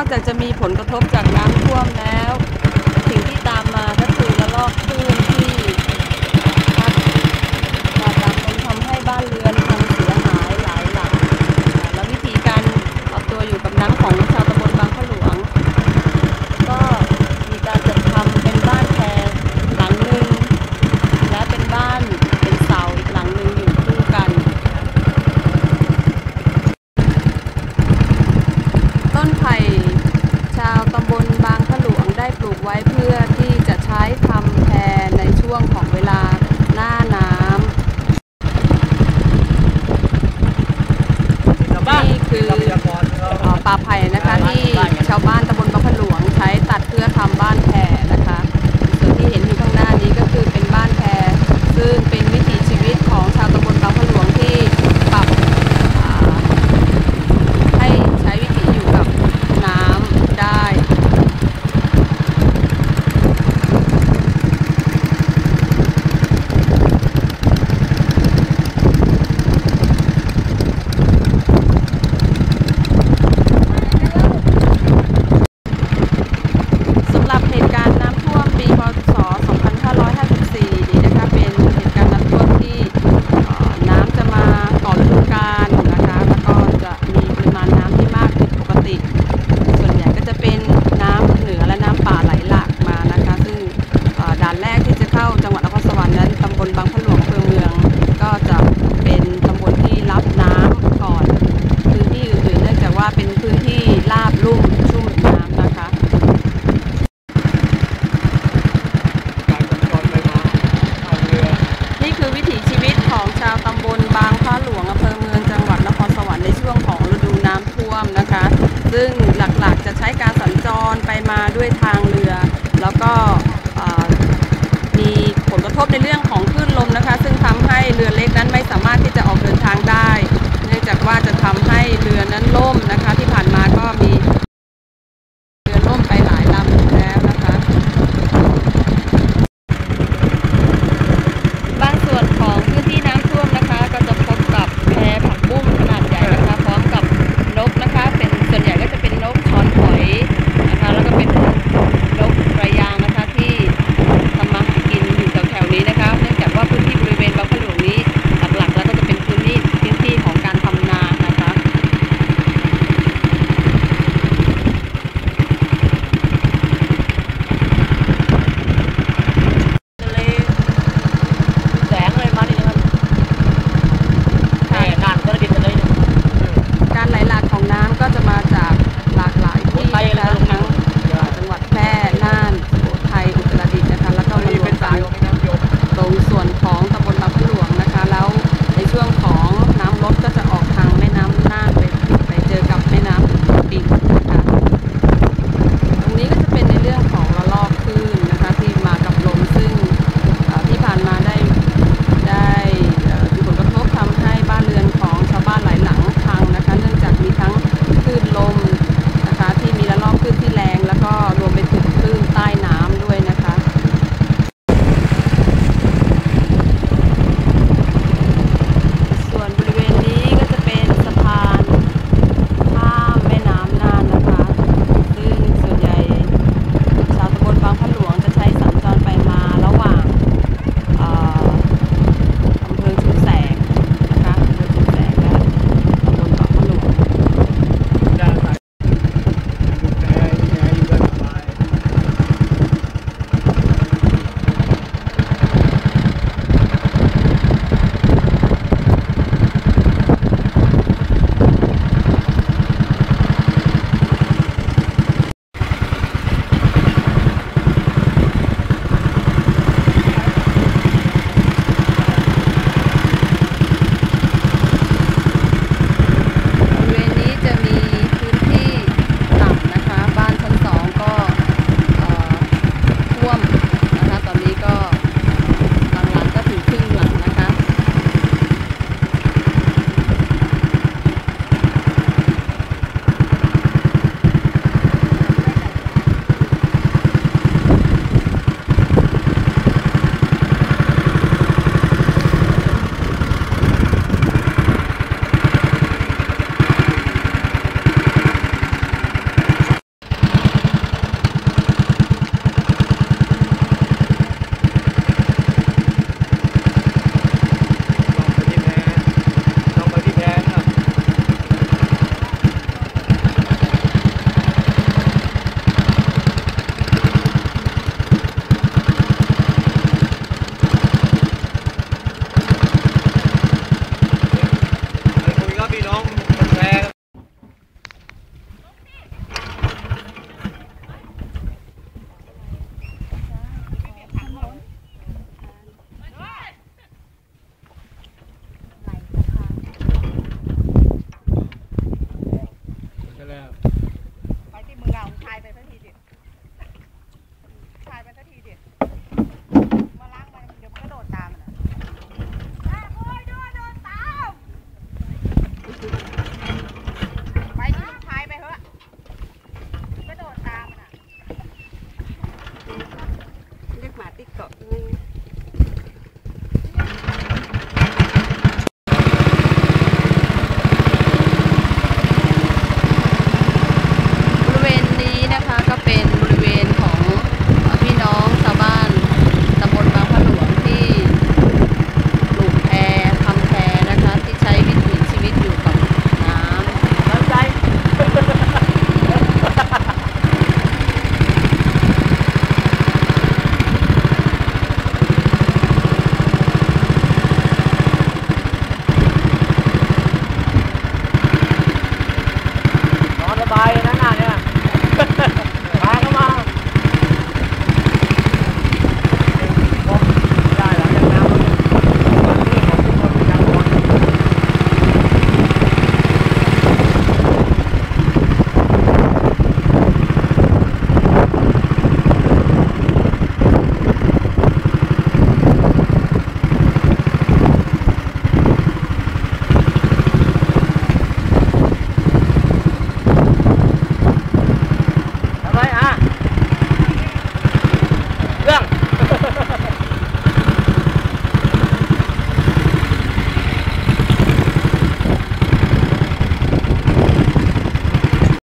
อกจากจะมีผลกระทบจากน้ำท่วมแล้ว สิ่งที่ตามมาก็คือระลอกคลื่นที่พัดมาตามทำให้บ้านเรือนพังเสียหายหลายหลังและววิธีการเอาตัวอยู่กับน้ำของ ไว้เพื่อ